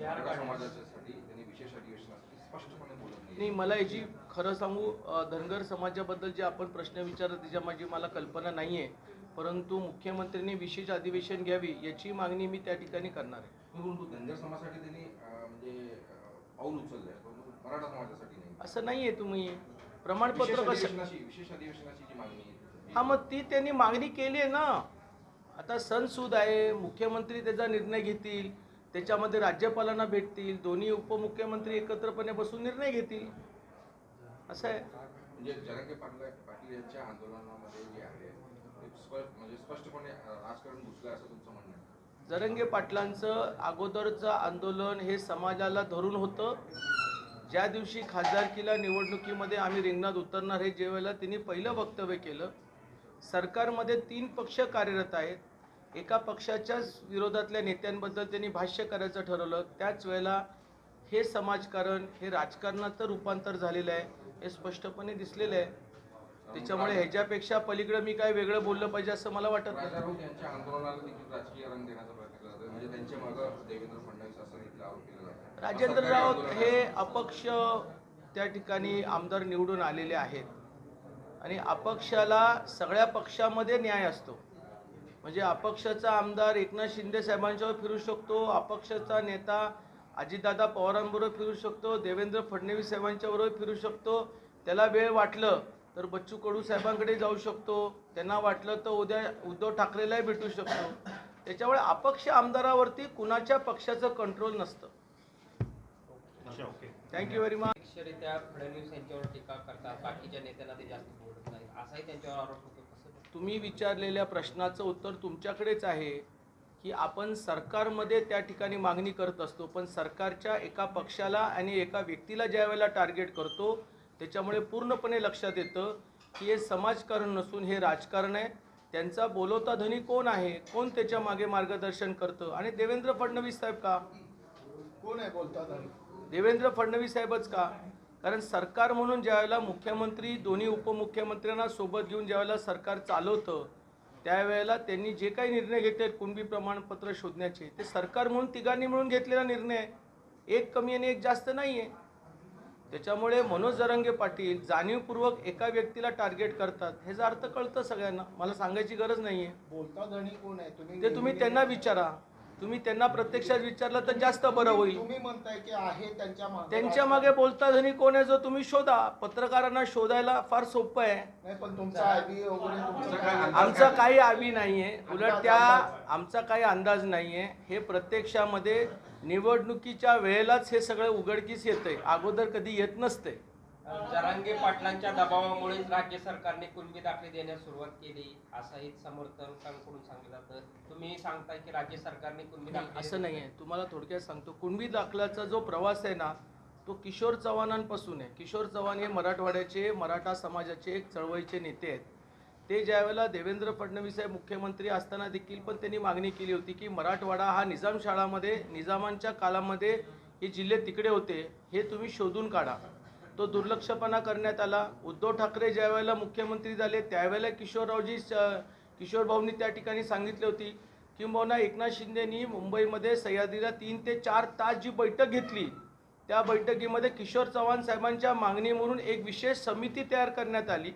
मराठा समाजाच्यासाठी त्यांनी विशेष अधिवेशनासाठी स्पष्टपणे बोलत नाही. मला याची खरं सांगू धनगर समाजाबद्दल जे आपण प्रश्न विचारत त्याच्या माझी मला कल्पना नाही आहे परंतु मुख्यमंत्र्यांनी विशेष अधिवेशन घ्यावी याची मागणी मी त्या ठिकाणी करणार आहे. परंतु धनगर समाजासाठी त्यांनी अं, म्हणजे अं, पाऊल उचललंय परंतु मराठा समाजासाठी नाही. असं नाही आहे तुम्ही. प्रमाणपत्र विशेष कसं अधिवेशनाची विशेष अधिवेशनाची जी मागणी आहे हा मग ती त्यांनी मागणी केली आहे ना. आता सणसूद आहे मुख्यमंत्री त्याचा निर्णय घेतील. त्याच्यामध्ये राज्यपालांना भेटतील दोन्ही उपमुख्यमंत्री एकत्रपणे बसून निर्णय घेतील. असं आहे. म्हणजे जरांगे पाटील यांच्या आंदोलनामध्ये जे आहे म्हणजे स्पष्टपणे राजकारण घुसलं असं तुमचं म्हणणं आहे? जरंगे पाटलांचं अगोदरचं आंदोलन हे समाजाला धरून होतं. ज्या दिवशी खासदारकीला निवडणुकीमध्ये आम्ही रिंगणात उतरणार हे जे वेळेला त्यांनी पहिलं वक्तव्य केलं सरकारमध्ये तीन पक्ष कार्यरत आहेत. एका पक्षाच्याच विरोधातल्या नेत्यांबद्दल त्यांनी भाष्य करायचं ठरवलं. त्याच वेळेला हे समाजकारण हे राजकारणाचं रूपांतर झालेलं आहे हे स्पष्टपणे दिसलेलं आहे. त्याच्यामुळे ह्याच्यापेक्षा पलीकडे मी काय वेगळं बोललं पाहिजे असं मला वाटत नाही. म्हणजे राजेंद्र राऊत हे. अपक्ष त्या ठिकाणी आमदार निवडून आलेले आहेत. आणि अपक्षाला सगळ्या पक्षामध्ये न्याय असतो. म्हणजे अपक्षाचा आमदार एकनाथ शिंदे साहेबांच्यावर फिरू शकतो अपक्षाचा नेता अजितदादा पवारांबरोबर फिरू शकतो देवेंद्र फडणवीस साहेबांच्याबरोबर फिरू शकतो. त्याला वेळ वाटलं तर बच्चू कडू साहेबांकडे जाऊ शकतो. त्यांना वाटलं तर उद्या उद्धव ठाकरेलाही भेटू शकतो. त्याच्यामुळे अपक्ष आमदारावरती कुणाच्या पक्षाचं कंट्रोल नसतं. थँक्यू व्हेरी मच फडणवीस यांच्यावर टीका करतात. बाकीच्या नेत्यांना ते जास्त बोलत नाही असाही त्यांच्यावर आरोप होतो. तुम्ही विचारलेल्या प्रश्नाचं उत्तर तुमच्याकडेच आहे की आपण सरकारमध्ये त्या ठिकाणी मागणी करत असतो पण सरकारच्या एका पक्षाला आणि एका व्यक्तीला ज्या वेळेला टार्गेट करतो त्याच्यामुळे पूर्णपणे लक्षात येतं की हे समाजकारण नसून हे राजकारण आहे. त्यांचा बोलवता धनी कोण आहे? कोण त्याच्यामागे मार्गदर्शन करतं? आणि देवेंद्र फडणवीस साहेब का? कोण आहे बोलतात आणि देवेंद्र फडणवीस साहेबच का? कारण सरकार म्हणून ज्यावेळेला मुख्यमंत्री दोन्ही उपमुख्यमंत्र्यांना सोबत घेऊन ज्यावेळेला सरकार चालवतं त्यावेळेला त्यांनी जे काही निर्णय घेतले कुणबी प्रमाणपत्र शोधण्याचे ते सरकार म्हणून तिघांनी मिळून घेतलेला निर्णय आहे एक कमी आणि एक जास्त नाही आहे त्याच्यामुळे मनोज जरंगे पाटील जाणीवपूर्वक एका व्यक्तीला टार्गेट करतात ह्याचा अर्थ कळतं सगळ्यांना. मला सांगायची गरज नाही आहे बोलता कोण आहे? तुम्ही ते तुम्ही त्यांना विचारा. तुम्ही त्यांना प्रत्यक्षात विचारलं तर जास्त बरं होईल. तुम्ही म्हणताय की आहे त्यांच्या मागे त्यांच्या मागे बोलता धनी कोण आहे जो तुम्ही शोधा. पत्रकारांना शोधायला फार सोपं आहे. नाही पण तुमचा आयबी वगैरे तुमचं काय आमचा काही आवी नाहीये. उलट त्या आमचा काही अंदाज नाहीये. हे प्रत्यक्षामध्ये निवडणुकीच्या वेळेलाच हे सगळं उघडकीस येतंय. अगोदर कधी येत नसते जरांगे पाटलांच्या दबावामुळेच राज्य सरकारने कुणबी दाखले देण्यास सुरुवात केली असंही समर्थकांकडून सांगितलं जातं. तुम्ही सांगताय की राज्य सरकारने कुणबी दाखले असं नाही आहे तुम्हाला थोडक्यात सांगतो. कुणबी दाखल्याचा जो प्रवास आहे ना तो किशोर चव्हाणांपासून आहे. किशोर चव्हाण हे मराठवाड्याचे मराठा समाजाचे एक चळवळीचे नेते आहेत. ते ज्यावेळेला देवेंद्र फडणवीस साहेब मुख्यमंत्री असताना देखील पण त्यांनी मागणी केली होती की मराठवाडा हा निजाम शाळामध्ये निजामांच्या काळामध्ये हे जिल्हे तिकडे होते हे तुम्ही शोधून काढा. तो दुर्लक्षपणा करण्यात आला. उद्धव ठाकरे ज्यावेळेला मुख्यमंत्री झाले त्यावेळेला किशोररावजी किशोर भाऊंनी त्या ठिकाणी सांगितली होती किंबहुना एकनाथ शिंदेनी मुंबईमध्ये सह्याद्रीला तीन ते चार तास जी बैठक घेतली त्या बैठकीमध्ये किशोर चव्हाण साहेबांच्या मागणी म्हणून एक विशेष समिती तयार करण्यात आली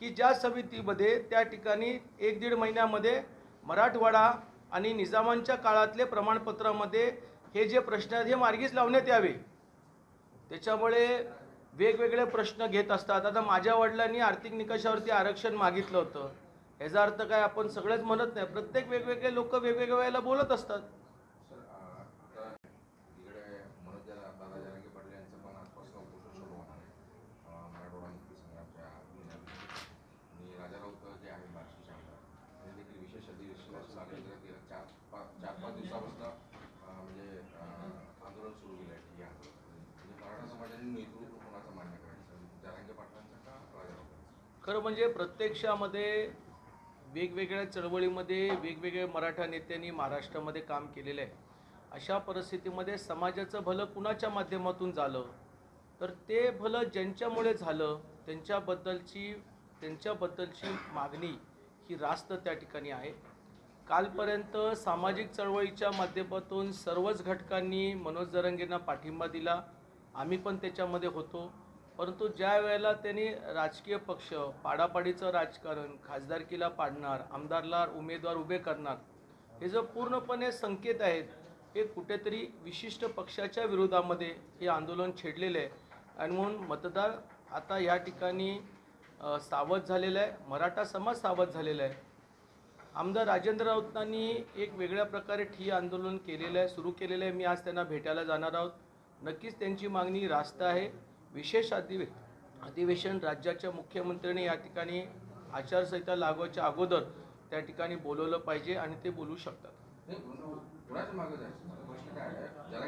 की ज्या समितीमध्ये त्या ठिकाणी एक दीड महिन्यामध्ये मराठवाडा आणि निजामांच्या काळातले प्रमाणपत्रामध्ये हे जे प्रश्न आहेत हे मार्गीच लावण्यात यावे. त्याच्यामुळे वेगवेगळे प्रश्न घेत असतात. आता माझ्या वडिलांनी आर्थिक निकषावरती आरक्षण मागितलं होतं. ह्याचा अर्थ काय? आपण सगळेच म्हणत नाही. प्रत्येक वेगवेगळे लोक वेगवेगळ्या वेळेला बोलत असतात. सर अं, आता जरा दादा जरांगे पाटील यांचं पण आजपासून उपोषण सुरू होणार आहे अं, मराठवाडा मुक्ती संघाच्या विनंती. आणि राजा राऊत जे आहे बार्शीचे आमदार त्यांनी देखील विशेष अधिवेशनाची मागणी करत गेल्या चार पाच चार पाच दिवसापासून अं, म्हणजे अं, आंदोलन सुरू केलं आहे ठिय्या आंदोलन म्हणजे मराठा समाजाने नेतृत्व कोणाचं मान्य करायचं जरांगे पाटलांचं का राजा राऊतांचं खरं म्हणजे प्रत्यक्षामध्ये वेगवेगळ्या चळवळीमध्ये वेगवेगळ्या मराठा नेत्यांनी महाराष्ट्रामध्ये काम केलेलं आहे. अशा परिस्थितीमध्ये समाजाचं भलं कुणाच्या माध्यमातून झालं? तर ते भलं ज्यांच्यामुळे झालं त्यांच्याबद्दलची त्यांच्याबद्दलची मागणी ही रास्त त्या ठिकाणी आहे. कालपर्यंत सामाजिक चळवळीच्या माध्यमातून सर्वच घटकांनी मनोज जरंगेंना पाठिंबा दिला. आम्ही पण त्याच्यामध्ये होतो. परंतु ज्या वेळेला त्यांनी राजकीय पक्ष पाडापाडीचं राजकारण खासदारकीला पाडणार आमदारला उमेदवार उभे करणार हे जे पूर्णपणे संकेत आहेत हे कुठेतरी विशिष्ट पक्षाच्या विरोधामध्ये हे आंदोलन छेडलेलं आहे. आणि म्हणून मतदार आता या ठिकाणी सावध झालेला आहे. मराठा समाज सावध झालेला आहे. आमदार राजेंद्र राऊतांनी एक वेगळ्या प्रकारे ठिय्या आंदोलन केलेलं आहे सुरू केलेलं आहे. मी आज त्यांना भेटायला जाणार आहोत. नक्कीच त्यांची मागणी रास्त आहे. विशेष अधिवे अधिवेशन राज्याच्या मुख्यमंत्र्यांनी या ठिकाणी आचारसंहिता लागवायच्या अगोदर त्या ठिकाणी बोलवलं पाहिजे आणि ते बोलू शकतात.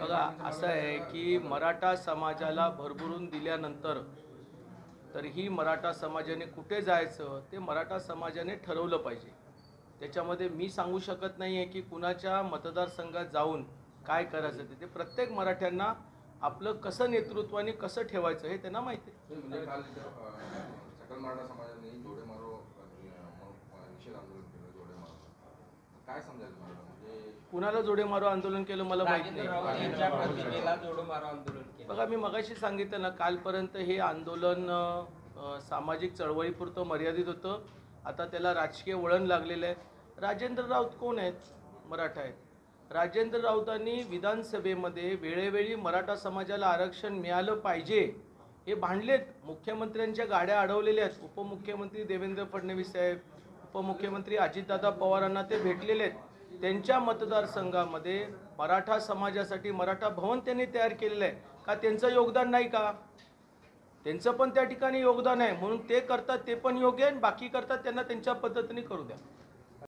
बघा असं आहे की मराठा समाजाला भरभरून दिल्यानंतर तर ही मराठा समाजाने कुठे जायचं ते मराठा समाजाने ठरवलं पाहिजे. त्याच्यामध्ये मी सांगू शकत नाही आहे की कुणाच्या मतदारसंघात जाऊन काय करायचं ते प्रत्येक मराठ्यांना आपलं कसं नेतृत्वाने कसं ठेवायचं हे त्यांना माहिती कुणाला जोडे मारो आंदोलन केलं मला माहीत नाही. बघा मी मगाशी सांगितलं ना कालपर्यंत हे आंदोलन सामाजिक चळवळीपुरतं मर्यादित होतं. आता त्याला राजकीय वळण लागलेलं आहे. राजेंद्र राऊत कोण आहेत? मराठा आहेत. राजेंद्र राऊतांनी विधानसभेमध्ये वेळोवेळी मराठा समाजाला आरक्षण मिळालं पाहिजे हे भांडलेत. मुख्यमंत्र्यांच्या गाड्या अडवलेल्या आहेत. उपमुख्यमंत्री देवेंद्र फडणवीस साहेब उपमुख्यमंत्री अजितदादा पवारांना ते भेटलेले आहेत. त्यांच्या मतदारसंघामध्ये मराठा समाजासाठी मराठा भवन त्यांनी तयार केलेलं आहे. का त्यांचं योगदान नाही का? त्यांचं पण त्या ठिकाणी योगदान आहे. म्हणून ते करतात ते पण योग्य आहे. आणि बाकी करतात त्यांना त्यांच्या पद्धतीने करू द्या.